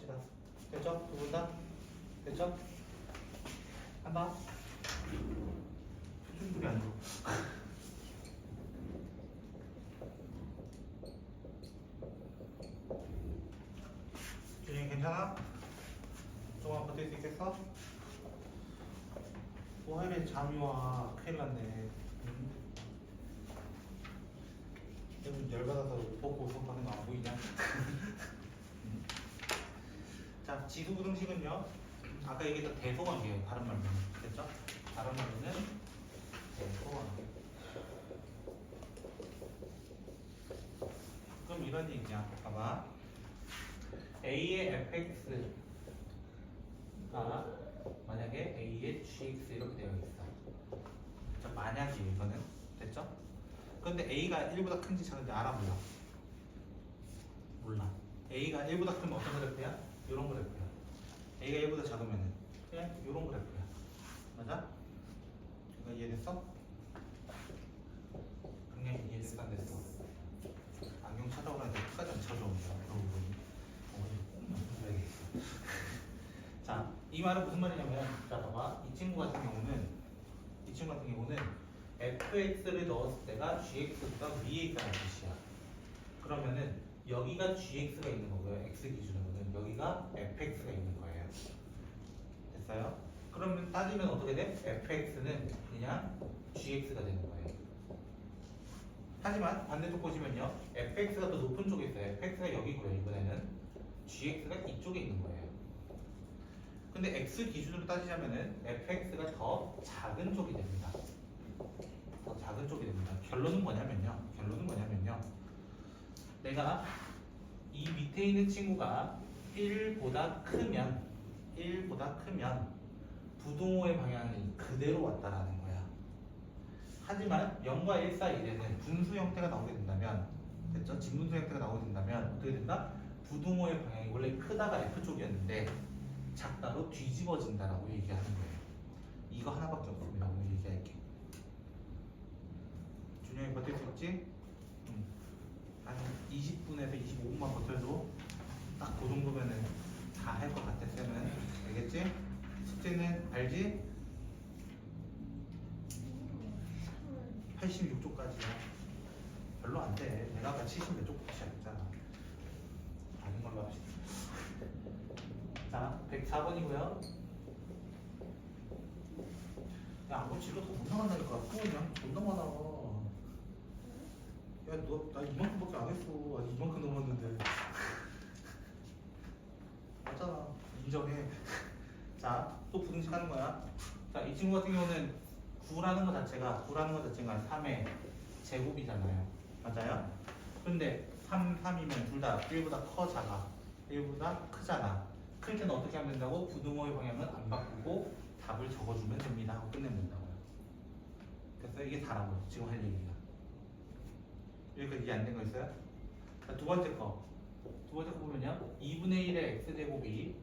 합시다. 됐죠? 두 분 다? 됐죠? 한다. 표준들이 아니고. 준이 괜찮아? 조금만 버틸 수 있겠어? 뭐하래 잠이 와 큰일 났네 좀 열받아서 벗고 수업하는 거 안 보이냐? 음. 자 지수 부등식은요 아까 얘기했던 대소관계예요 다른 말로는 됐죠? 다른 말로는 대소관계 그럼 이런 얘기야 봐봐 A의 fx가 만약에 A의 gx 이렇게 되어 있어. 자, 만약에 이거는 됐죠? 근데 A가 1보다 큰지 작은지 알아 몰라? 몰라. A가 1보다 크면 어떤 그래프야? 이런 그래프야. A가 1보다 작으면은 그냥 이런 그래프야. 맞아? 이거 이해됐어? 그냥 이해됐어 안 됐어? 안경 찾아오라는데 끝까지 안 만들어야겠어. 자, 이 말은 무슨 말이냐면, 자, 봐봐. 이 친구 같은 경우는, 이 친구 같은 경우는 fx를 넣었을 때가 gx보다 위에 있다는 뜻이야. 그러면은 여기가 gx가 있는 거고요. x 기준으로는 여기가 fx가 있는 거예요. 됐어요? 그러면 따지면 어떻게 돼? fx는 그냥 gx가 되는 거예요. 하지만 반대쪽 보시면요. fx가 더 높은 쪽에 있어요. fx가 여기고요. 이번에는 gx가 이쪽에 있는 거예요. 근데 x 기준으로 따지자면은 fx가 더 작은 쪽이 됩니다. 더 작은 쪽이 됩니다. 결론은 뭐냐면요. 결론은 뭐냐면요. 내가 이 밑에 있는 친구가 1보다 크면 1보다 크면 부동호의 방향이 그대로 왔다라는 거야. 하지만 0과 1 사이에는 분수 형태가 나오게 된다면 됐죠? 진분수 형태가 나오게 된다면 어떻게 된다? 부동호의 방향이 원래 크다가 F 쪽이었는데 작다로 뒤집어진다라고 얘기하는 거예요. 이거 하나밖에 없습니다. 오늘 얘기할게. 준영이 버틸 수 있지? 응. 한 20분에서 25분만 버텨도 딱 그 정도면은 다 할 것 같아 쌤은 알겠지? 숙제는 알지? 86쪽까지야. 별로 안 돼. 내가 아까 70몇 쪽부터 시작했잖아. 다른 걸로 합시다. 자, 104번이고요. 야, 아무 진로 더못 나간다니까. 수업이랑 존나 많아. 야, 너, 나 이만큼밖에 안 했어. 아, 이만큼 넘었는데. 맞잖아. 인정해. 자, 또 부등식 하는 거야. 자, 이 친구 같은 경우는 9라는 것 자체가, 9라는 것 자체가 3의 제곱이잖아요. 맞아요? 근데 3, 3이면 둘 다 1보다 커, 작아. 1보다 크잖아. 클 때는 어떻게 하면 된다고? 부등호의 방향은 안 바꾸고 답을 적어주면 됩니다. 하고 끝내면 된다고요. 그래서 이게 다라고요. 지금 할 얘기가. 여기까지 이해 안 된 거 있어요? 자, 두 번째 거. 두 번째 거 보면요. 2분의 1의 x제곱이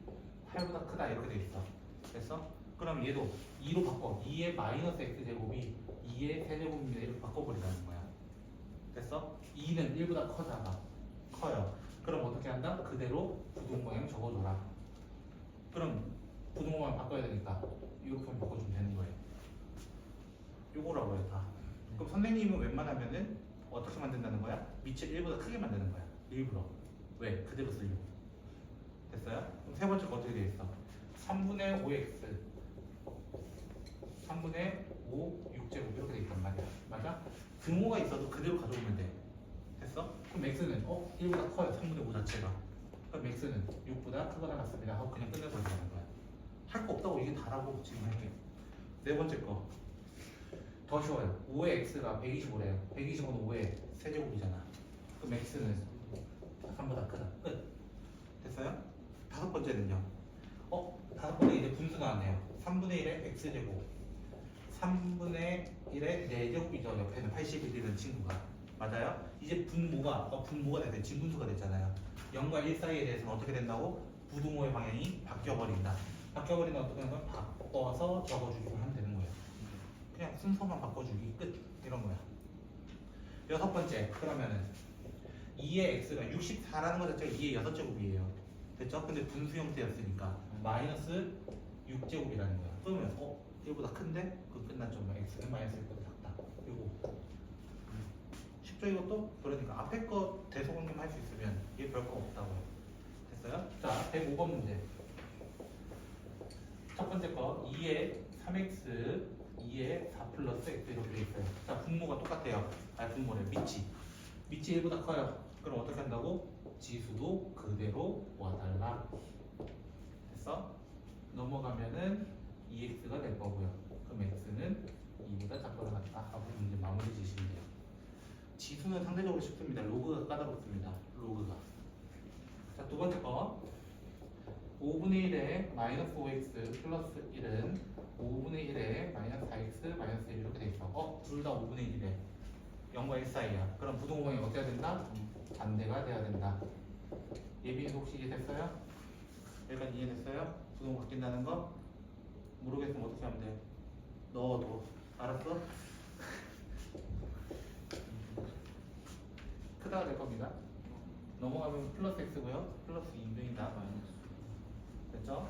8보다 크다 이렇게 돼 있어. 됐어? 그럼 얘도 2로 바꿔. 2의 마이너스 x제곱이 2의 세제곱입니다. 이렇게 바꿔버리라는 거야. 됐어? 2는 1보다 커잖아. 커요. 그럼 어떻게 한다? 그대로 부동 모양 적어줘라. 그럼 부동 모양 바꿔야 되니까 이렇게 바꿔주면 되는 거예요. 요거라고요 다. 그럼 선생님은 웬만하면은 어떻게 만든다는 거야? 밑을 1보다 크게 만드는 거야. 일부러. 왜? 그대로 쓰려고. 됐어요? 그럼 세 번째 거 어떻게 돼 있어? 3분의 5x 3분의 5 6제곱 이렇게 돼 있단 말이야. 맞아? 등호가 있어도 그대로 가져오면 돼. 됐어? 그럼 x는 어 1보다 커요 3분의 5 자체가 그럼 x는 6보다 크거나 같습니다 하고 그냥 끝내버리자는 거야 할 거 없다고 이게 다라고 지금 할게 네 번째 거 더 쉬워요 5의 x가 125래요 125는 5의 세제곱이잖아 그럼 x는 3보다 크다 끝 됐어요? 다섯 번째는요 어? 다섯 번째 이제 분수 나왔네요 3분의 1의 x제곱 3분의 1의 4제곱이죠 옆에는 81이라는 친구가 맞아요? 이제 분모가 어, 분모가 됐어요. 진분수가 됐잖아요. 0과 1 사이에 대해서는 어떻게 된다고? 부등호의 방향이 바뀌어버린다. 바뀌어버린다 어떻게 하는 거야? 바꿔서 적어주기만 하면 되는 거예요. 그냥 순서만 바꿔주기 끝 이런 거야. 여섯 번째 그러면은 2의 x가 64라는 것 자체가 2의 6제곱이에요. 됐죠? 근데 분수 형태였으니까 마이너스 6제곱이라는 거야. 그러면 어? 1보다 큰데? 그 끝났죠. 뭐 x는 마이너스 1보다 작다. 이거 쉽죠 이것도? 그러니까 앞에 거 대소공님 할 수 있으면 이게 별거 없다고 됐어요? 자 105번 문제 첫 번째 거 2에 3x 2에 4 플러스 x 이렇게 돼 있어요 자 분모가 똑같아요 아 분모래 밑이 밑이 1보다 커요 그럼 어떻게 한다고? 지수도 그대로 와달라 됐어? 넘어가면은 2x가 될 거고요 그럼 x는 2보다 작거나 같다 하고 문제 마무리 지시면 돼요 지수는 상대적으로 쉽습니다. 로그가 까다롭습니다. 로그가. 자, 두 번째 거. 5분의 1에 마이너스 5x 플러스 1은 5분의 1에 마이너스 4x 마이너스 1 이렇게 돼 있어. 어? 둘 다 5분의 1이래. 0과 1 사이야. 그럼 부동호방이 어때야 된다? 반대가 돼야 된다. 예빈이 혹시 이해됐어요? 여기까지 이해됐어요? 부동호 바뀐다는 거? 모르겠으면 어떻게 하면 돼? 넣어도. 알았어? 크다가 될 겁니다. 넘어가면 플러스 x고요. 플러스 2분이다. 됐죠?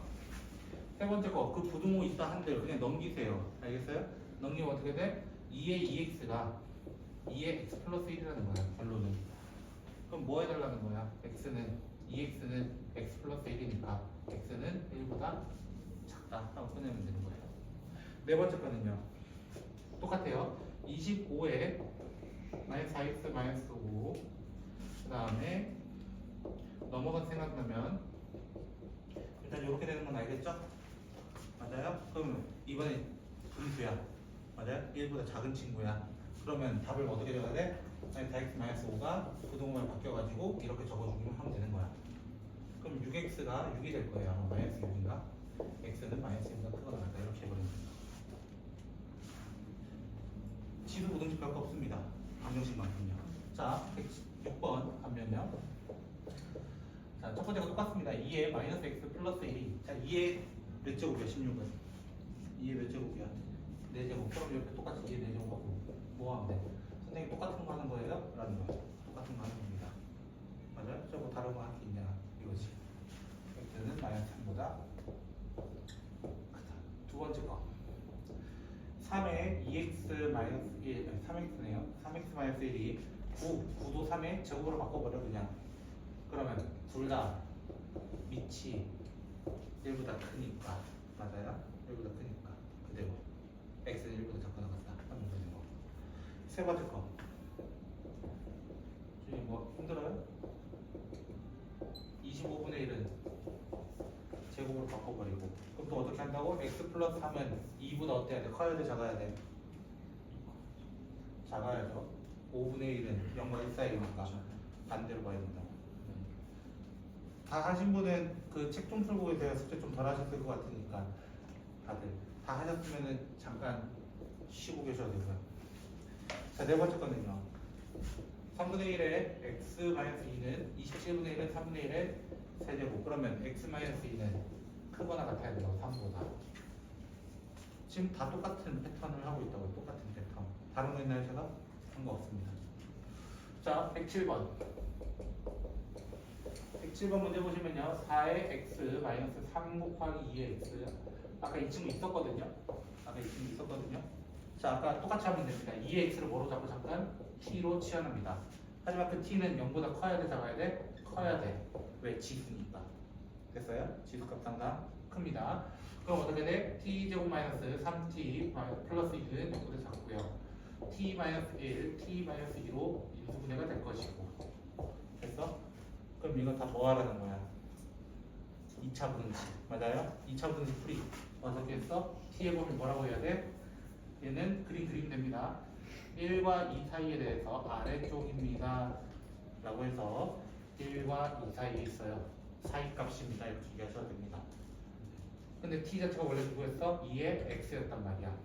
세 번째 거, 그 부등호 있다 한들 그냥 넘기세요. 알겠어요? 넘기면 어떻게 돼? 2의 2x가 2의 x 플러스 1이라는 거야. 결론은. 그럼 뭐 해달라는 거야? x는 2x는 x 플러스 1이니까 x는 1보다 작다 하고 끝내면 되는 거예요. 네 번째 거는요. 똑같아요. 25에 마이너스 4x 마이너스 5. 그 다음에 넘어가 생각나면 일단 이렇게 되는 건 알겠죠? 맞아요? 그럼 이번에 분수야. 맞아요? 1보다 작은 친구야. 그러면 답을 어떻게 적어야 돼? 마이너스 4x 마이너스 5가 부동호만 바뀌어가지고 이렇게 적어주기만 하면 되는 거야. 그럼 6x가 6이 될 거예요. 아마 마이너스 6인가? x는 마이너스 1보다 크거나 같다. 이렇게 해버리면 돼요. 지수 부등식 별거 없습니다. 방정식만큼요. 자, 106번 가면요. 자, 첫 번째가 똑같습니다. 2에 마이너스 x 플러스 1이. 자, 2에 몇 제곱이야? 16은. 2에 몇 제곱이야? 4제곱. 그럼 옆에 똑같이 2에 4제곱하고 돼? 선생님 똑같은 거 하는 거예요? 라는 거예요. 똑같은 거 하는 겁니다. 맞아요? 저거 다른 거 할 게 있냐? 이거지. x는 마이너스 3보다 크다. 두 번째 거. 3에 2x 마이너스 1, 아니 3x네요. 3x 마이너스 1이 9, 9도 3의 제곱으로 바꿔버려 그냥. 그러면 둘 다 밑이 1보다 크니까 맞아요? 1보다 크니까 그대로 x는 1보다 작거나 같다 거. 세 번째 거. 저기 뭐 힘들어요? 25분의 1은 제곱으로 바꿔버리고 그럼 또 어떻게 한다고? x 플러스 3은 2보다 어때야 돼? 커야 돼? 작아야 돼? 작아야죠 5분의 1은 0과 1 사이니까 반대로 봐야 된다고 다 하신 분은 그 책 좀 풀고 제가 숙제 좀 덜 하셨을 것 같으니까 다들 다 하셨으면은 잠깐 쉬고 계셔도 되고요 자 네 번째 거는요. 3분의 1에 x 마이너스 2는 27분의 1은 3분의 1의 세제곱. 그러면 x 마이너스 2는 크거나 같아야 된다고 3보다. 지금 다 똑같은 패턴을 하고 있다고 똑같은 패턴. 다른 거 있나요 제가? 상관없습니다. 자 107번. 107번 문제 보시면요. 4의 x 마이너스 3 곱하기 2의 x. 아까 이 친구 있었거든요. 아까 이 친구 있었거든요 자 아까 똑같이 하면 됩니다 2의 x를 뭐로 잡고 잠깐 t로 치환합니다 하지만 그 t는 0보다 커야 돼 작아야 돼? 커야 돼 왜 지수니까 됐어요? 지수값 상당 큽니다 그럼 어떻게 돼? t제곱 마이너스 3t 플러스 2는 0보다 작고요 t 마이너스 1, t 마이너스 2로 인수분해가 될 것이고 됐어? 그럼 이건 다 더하라는 거야 2차 분식 맞아요? 2차 분식 풀이 어떻게 했어? t의 범위 뭐라고 해야 돼? 얘는 그림 그리면 됩니다. 1과 2 사이에 대해서 아래쪽입니다. 라고 해서 1과 2 사이에 있어요. 사이 값입니다. 이렇게 얘기하셔도 됩니다. 근데 t 자체가 원래 누구였어? 2의 x였단 말이야.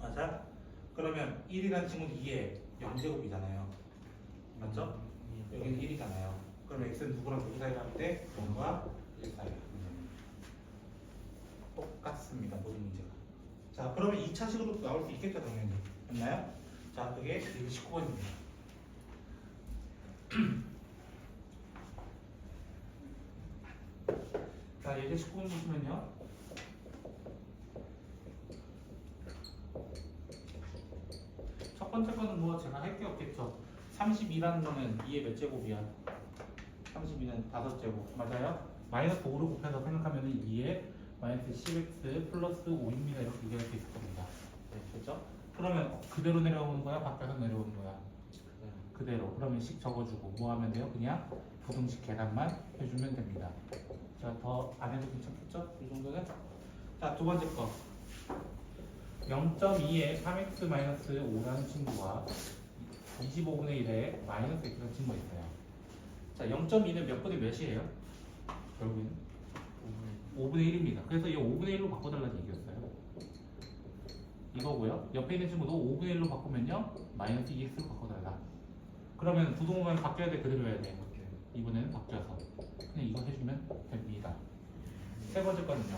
맞아? 그러면 1이라는 친구는 2의 0제곱이잖아요. 맞죠? 여기는 1이잖아요. 그럼 x는 누구랑 누구 하면 돼? 0과 1 사이에 똑같습니다. 모든 문제가 자 그러면 2차식으로 나올 수 있겠죠 당연히 맞나요? 자 그게 19번입니다 자, 예제 19번 보시면요. 첫 번째 거는 뭐 제가 할 게 없겠죠. 32라는 거는 2의 몇 제곱이야? 32는 5제곱. 맞아요? 마이너스 5를 곱해서 생각하면 2의 마이너스 10x 플러스 5입니다. 이렇게 얘기할 수 있을 겁니다. 네, 그렇죠? 그러면 그대로 내려오는 거야? 밖에서 내려오는 거야? 그대로. 그러면 식 적어주고 뭐 하면 돼요? 그냥 부등식 계산만 해주면 됩니다. 자, 더안 해도 괜찮겠죠? 이 정도는? 자, 두 번째 거. 0.2에 3x-5라는 친구와 25분의 1에 마이너스 x라는 친구가 있어요. 자, 0.2는 몇 분의 몇이에요? 결국에는 5분의 1입니다. 그래서 이 5분의 1로 바꿔달라는 얘기였어요. 이거고요. 옆에 있는 친구도 5분의 1로 바꾸면요. 마이너스 2x로 바꿔달라. 그러면 부동호만 바뀌어야 돼? 그대로 해야 돼? 이번에는 바뀌어서 그냥 이거 해주면 됩니다. 세 번째 거는요.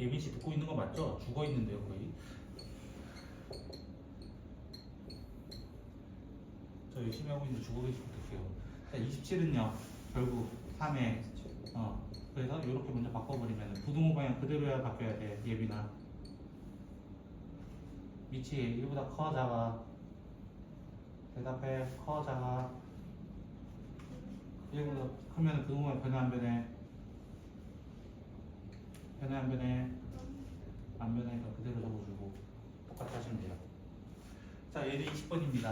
예빈 씨 듣고 있는 거 맞죠? 죽어 있는데요, 거의. 저 열심히 하고 있는데 죽어 계시면 어떡해요. 자, 27은요. 결국 3에 어 그래서 이렇게 먼저 바꿔버리면 부등호 방향 그대로 해야 바뀌어야 돼, 예빈아. 밑이 1보다 커 작아. 대답해 커 작아. 1보다 크면 부등호가 변해 안 변해? 변해 안 변해? 안 변하니까 그대로 적어주고 똑같이 하시면 돼요. 자, 예제 20번입니다.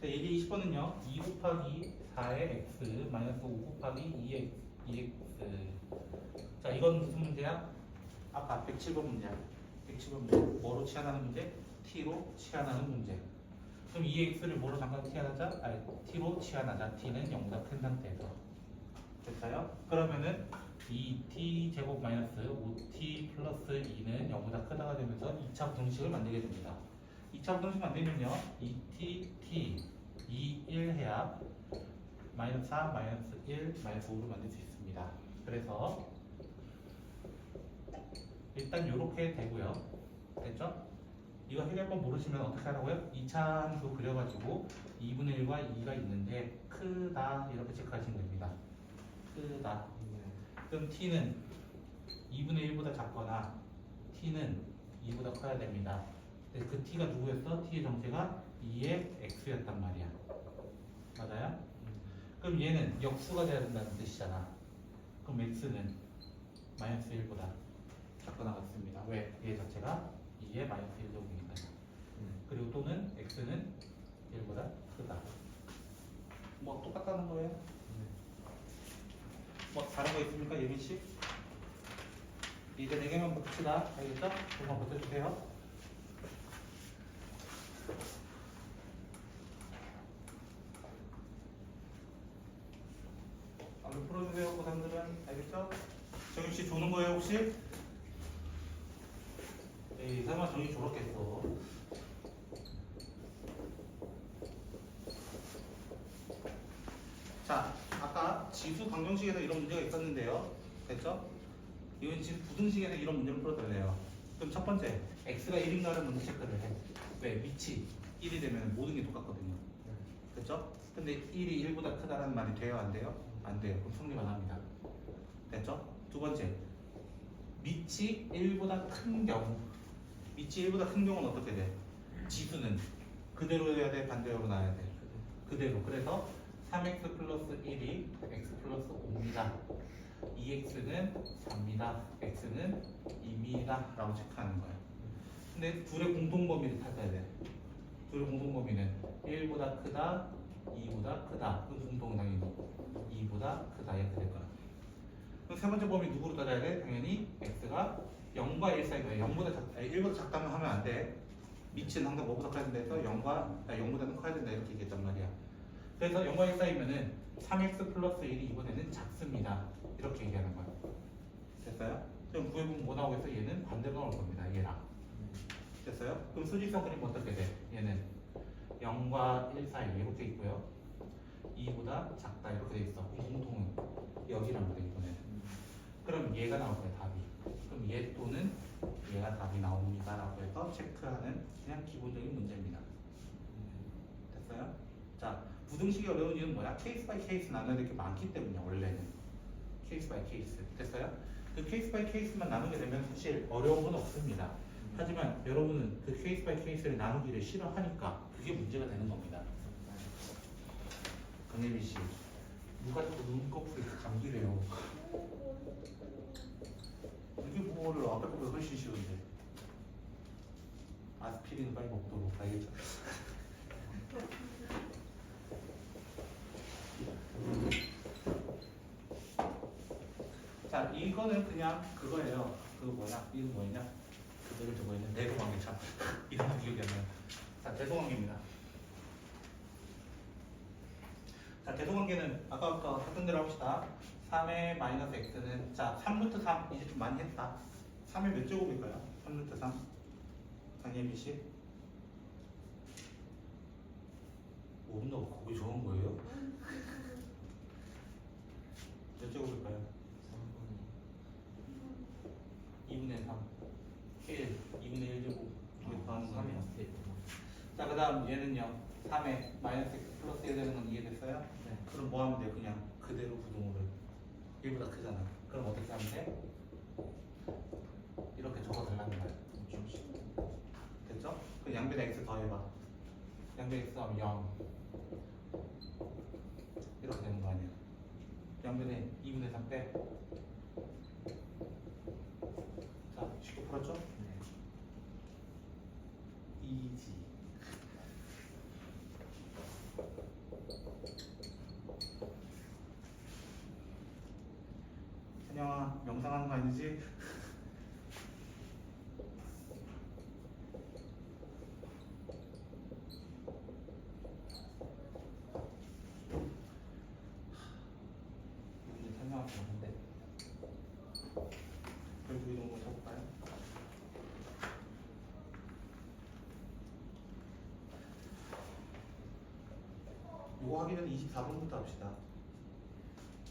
자, 예제 20번은요. 2 곱하기 4의 x 마이너스 5 곱하기 2의 2x 자, 이건 무슨 문제야? 아까 107번 문제야. 107번 문제. 뭐로 치환하는 문제? t로 치환하는 문제. 그럼 2x를 뭐로 잠깐 치환하자? 아니, t로 치환하자. t는 0보다 큰 상태에서. 됐어요? 그러면은 2t 제곱 마이너스 5t 플러스 2는 0보다 크다가 되면서 2차 부등식을 만들게 됩니다. 2차 부등식 만들면요. 2t, t, 2, 1 해야 마이너스 4, 마이너스 1, 마이너스 5를 만들 수 있습니다. 그래서 일단 이렇게 되고요. 됐죠? 이거 해결법 모르시면 어떻게 하라고요? 2차 함수 그려가지고 2분의 1과 2가 있는데 크다 이렇게 체크하시면 됩니다. 크다. 그럼 t는 2분의 1보다 작거나 t는 2보다 커야 됩니다. 그 t가 누구였어? t의 정체가 2의 x였단 말이야. 맞아요? 그럼 얘는 역수가 돼야 된다는 뜻이잖아. 그럼 x는 마이너스 1보다 작거나 같습니다. 왜? 얘 자체가 2의 마이너스 1제곱이니까요. 그리고 또는 x는 1보다 크다. 뭐 똑같다는 거예요? 뭐 다른 거 있습니까, 예빈 씨? 이제 네 개만 붙이다, 알겠죠? 조금만 붙여주세요. 얼른 풀어주세요, 고상들은 알겠죠? 정윤 씨 조는 거예요, 혹시? 에이, 설마 정윤 졸았겠어. 자, 아까 지수 방정식에서 이런 문제가 있었는데요. 됐죠? 이건 지금 부등식에서 이런 문제를 풀어드려요. 그럼 첫 번째, x가 1인가를 먼저 체크를 해. 왜? 위치 1이 되면 모든 게 똑같거든요. 됐죠? 근데 1이 1보다 크다는 말이 돼요? 안 돼요? 안 돼요. 그럼 성립 안 합니다. 됐죠? 두 번째, 밑이 1보다 큰 경우. 밑이 1보다 큰 경우는 어떻게 돼? 지수는 그대로 해야 돼? 반대로 놔야 돼? 그대로. 그래서 3x 플러스 1이 x 플러스 5입니다. 2x는 4입니다. x는 2입니다. 라고 체크하는 거예요. 근데 둘의 공동 범위를 찾아야 돼. 둘의 공동 범위는 1보다 크다, 2보다 크다. 그럼 공동은 당연히 2보다 크다. 이렇게 될 거야. 그럼 세 번째 범위 누구로 따져야 돼? 당연히 x가 0과 1 사이인 거예요. 0보다 작, 아니, 1보다 작다면 하면 안 돼. 밑은 항상 뭐보다 커야 된다 해서 0과, 아, 0보다는 커야 된다 이렇게 얘기했단 말이야. 그래서 0과 1 사이면은 3x 플러스 1이 이번에는 작습니다. 이렇게 얘기하는 거예요. 됐어요? 그럼 구해보면 뭐 나오겠어? 얘는 반대로 나올 겁니다. 얘랑. 됐어요? 그럼 수직선 그림 어떻게 돼? 얘는 0과 1 사이 이렇게 있고요. 2보다 작다 이렇게 돼 있어. 공통은 여기란 말이야 이번에는. 그럼 얘가 나올 거야 답이. 그럼 얘 또는 얘가 답이 나옵니다라고 해서 체크하는 그냥 기본적인 문제입니다. 됐어요? 자, 부등식이 어려운 이유는 뭐야? 케이스 바이 케이스 나눠야 될 게 많기 때문이야 원래는 케이스 바이 케이스 됐어요? 그 케이스 바이 케이스만 나누게 되면 사실 어려운 건 없습니다 하지만 여러분은 그 케이스 바이 케이스를 나누기를 싫어하니까 그게 문제가 되는 겁니다 강예빈 씨 누가 자꾸 눈꺼풀에 감기래요. 이게 뭐를 거보다 훨씬 쉬운데. 아스피린 빨리 먹도록 알겠죠? 자 이거는 그냥 그거예요. 그 뭐냐? 이거 뭐냐? 그대로 적어 있는 대동관계 참. 이름도 기억이 안 나요. 자 대동관계입니다 자 대동관계는 아까 아까 했던 대로 합시다. 3의 마이너스 x는 자 3루트 3 이제 좀 많이 했다. 3의 몇 제곱일까요? 3루트 3 강예빈 씨 모른다고 거기 좋은 거예요? 몇 제곱일까요? 2분의 3 1 2분의 1 제곱. 이렇게 더하는 거네요 자, 그 다음 얘는요. 3에 마이너스 x 플러스 1 되는 건 이해됐어요? 네. 그럼 뭐 하면 돼? 그냥 그대로 부동호를 1보다 크잖아. 그럼 어떻게 하면 돼? 이렇게 적어달라는 거야. 됐죠? 그 양변에 x 더해봐. 양변에 x 더하면 0. 이렇게 되는 거 아니야. 양변에 2분의 3 빼. 자, 쉽게 풀었죠? 이지. 명상하는 거 아니지? 이제 찬영한테 오는데. 결국 이런 거 적을까요? 이거 하기는 24번부터 합시다.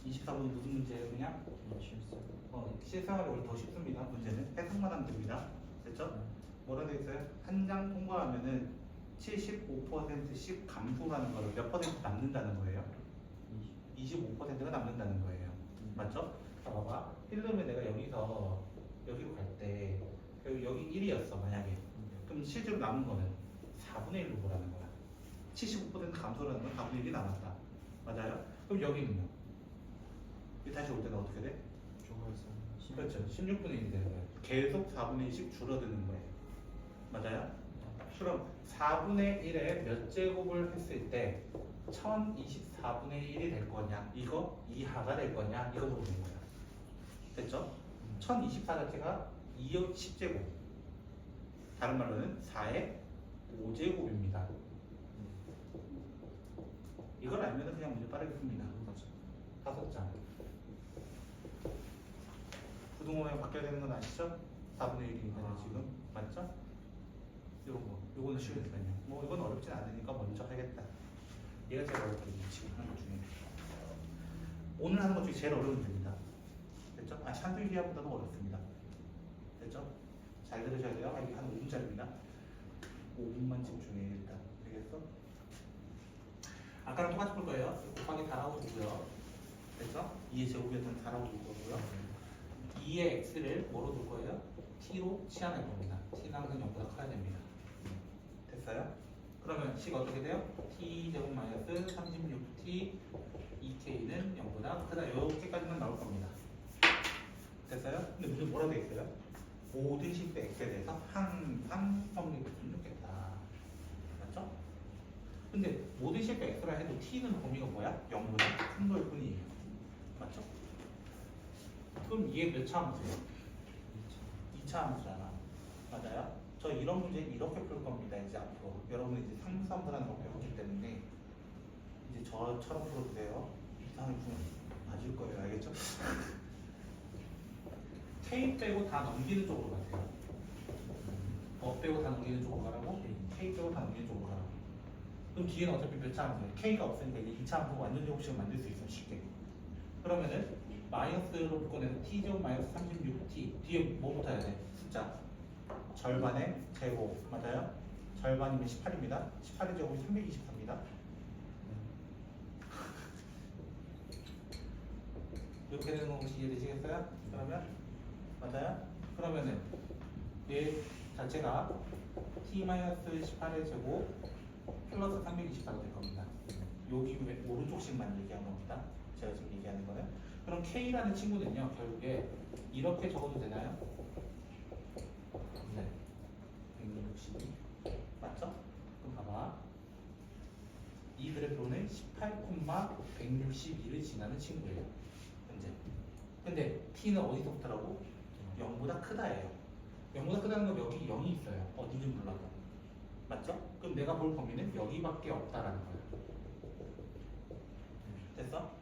24번은 무슨 문제예요, 그냥? 어, 실생활이 더 쉽습니다. 문제는 해석만 하면 됩니다. 됐죠? 뭐라 돼 있어요? 한 장 통과하면은 75%씩 감소라는 거를 몇 퍼센트 남는다는 거예요? 25%가 남는다는 거예요. 맞죠? 자, 봐봐. 필름을 내가 여기서 여기로 갈때 여기, 여기 1이었어, 만약에. 그럼 실제로 남은 거는 4분의 1로 보라는 거야. 75% 감소라는 건 4분의 1이 남았다. 맞아요? 그럼 여기는요? 이 다시 올 때는 어떻게 돼? 그렇죠. 16분의 1이 되는 거예요. 계속 4분의 1씩 줄어드는 거예요. 맞아요? 그럼 4분의 1에 몇 제곱을 했을 때 1024분의 1이 될 거냐? 이거 이하가 될 거냐? 이거 물어보는 거야. 됐죠? 1024 자체가 2의 10제곱. 다른 말로는 4의 5제곱입니다. 이걸 알면 그냥 문제 빠르게 풉니다. 다섯 장. 부동호에 바뀌어야 되는 건 아시죠? 4분의 1이니까요 지금. 맞죠? 이런 거. 이거는 쉬우니까요. 뭐 이건 어렵진 않으니까 먼저 하겠다. 얘가 제일 어렵게 지금 하는 것 중에. 오늘 하는 것 중에 제일 어려운 문제입니다. 됐죠? 아 샨들기하보다도 어렵습니다. 됐죠? 잘 들으셔야 돼요. 아, 이게 한 5분짜리입니다. 5분만 집중해 일단. 되겠어? 아까랑 똑같이 볼 거예요. 곱하기 4라고 두고요. 됐죠? 2의 제곱이었던 4라고 둘 거고요 2의 x를 뭐로 둘 거예요? t로 치환할 겁니다. t는 항상 0보다 커야 됩니다. 됐어요? 그러면 식가 어떻게 돼요? t 제곱 마이너스 36t 2k는 0보다 크다. 이렇게까지만 나올 겁니다. 됐어요? 근데 문제 뭐라 돼 있어요? 모든 식대 x에 대해서 항상 성립했으면 좋겠다. 맞죠? 근데 모든 식대 x라 해도 t는 범위가 뭐야? 0보다 큰 걸 뿐이에요. 맞죠? 그럼 이게 몇차 함수예요? 2차 함수잖아. 맞아요? 저 이런 문제 이렇게 풀 겁니다. 이제 앞으로 여러분이 이제 상수함수라는 걸 배웠기 때문에 이제 저처럼 풀어보세요. 이상하게 풀면 맞을 거예요. 알겠죠? K 빼고 다 넘기는 쪽으로 가세요. 어 빼고 다 넘기는 쪽으로 가라고? K 빼고 다 넘기는 쪽으로 가라고. 그럼 뒤에는 어차피 몇차 함수예요? K가 없으니까 이제 2차 함수 완전 제곱식을 만들 수 있어요. 쉽게. 그러면은 마이너스로 묶어내서 t제곱 마이너스 36t 뒤에 뭐 붙어야 돼? 숫자 절반의 제곱 맞아요? 절반이면 18입니다 18의 제곱이 324입니다 이렇게 되는 거 혹시 이해되시겠어요? 그러면 맞아요? 그러면은 얘 자체가 t 마이너스 18의 제곱 플러스 328이 될 겁니다. 여기 오른쪽씩만 얘기한 겁니다. 제가 지금 얘기하는 거는 그럼 k라는 친구는요, 결국에 이렇게 적어도 되나요? 네. 162. 맞죠? 그럼 봐봐. 이 그래프는 18,162를 지나는 친구예요. 현재. 근데 t는 어디서부터라고? 0보다 크다예요. 0보다 크다는 건 여기 0이 있어요. 어딘지 몰라도. 맞죠? 그럼 내가 볼 범위는 여기밖에 없다라는 거예요. 됐어?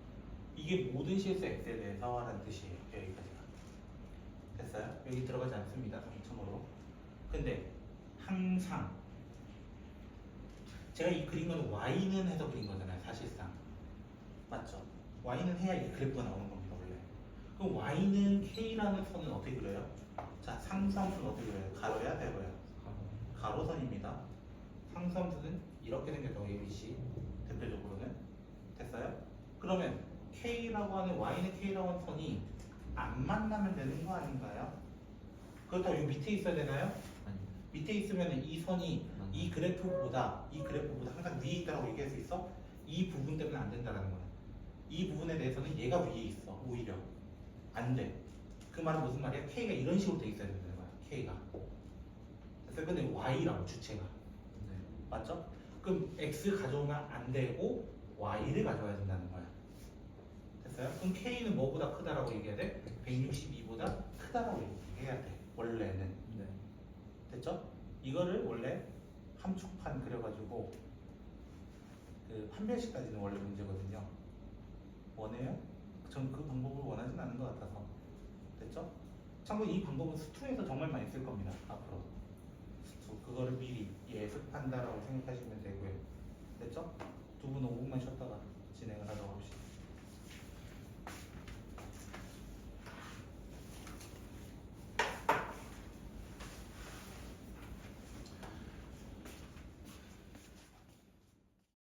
이게 모든 실수 x에 대해서 하라는 뜻이에요. 여기까지가. 됐어요? 여기 들어가지 않습니다. 정첨으로. 근데 항상 제가 이 그린 건 y는 해서 그린 거잖아요. 사실상. 맞죠? y는 해야 이 그래프가 나오는 겁니다. 원래. 그럼 y는 k라는 선은 어떻게 그려요? 자, 상수함수는 어떻게 그려요? 가로야, 세로야? 가로선입니다. 상수함수는 이렇게 생겼죠. ABC 대표적으로는 됐어요? 그러면 K라고 하는 Y는 K라고 하는 선이 안 만나면 되는 거 아닌가요? 그렇다고 여기 밑에 있어야 되나요? 아니 밑에 있으면 이 선이 이 그래프보다 이 그래프보다 항상 위에 있다고 얘기할 수 있어? 이 부분 때문에 안 된다는 거야. 이 부분에 대해서는 얘가 위에 있어. 오히려 안 돼. 그 말은 무슨 말이야? K가 이런 식으로 돼 있어야 된다는 거야. K가. 그래서 근데 Y라고 주체가. 네 맞죠? 그럼 x 가져오면 안 되고 y를 가져와야 된다는 거야. 됐어요? 그럼 k는 뭐보다 크다라고 얘기해야 돼? 162보다 크다라고 얘기해야 돼. 원래는. 네. 됐죠? 이거를 원래 함축판 그려가지고 그 판별식까지는 원래 문제거든요. 원해요? 전 그 방법을 원하진 않은 것 같아서. 됐죠? 참고로 이 방법은 수투에서 정말 많이 쓸 겁니다. 앞으로. 수투. 그거를 미리 예습한다라고 생각하시면 되고요. 됐죠? 두 분 5분만 쉬었다가 진행을 하도록 합시다.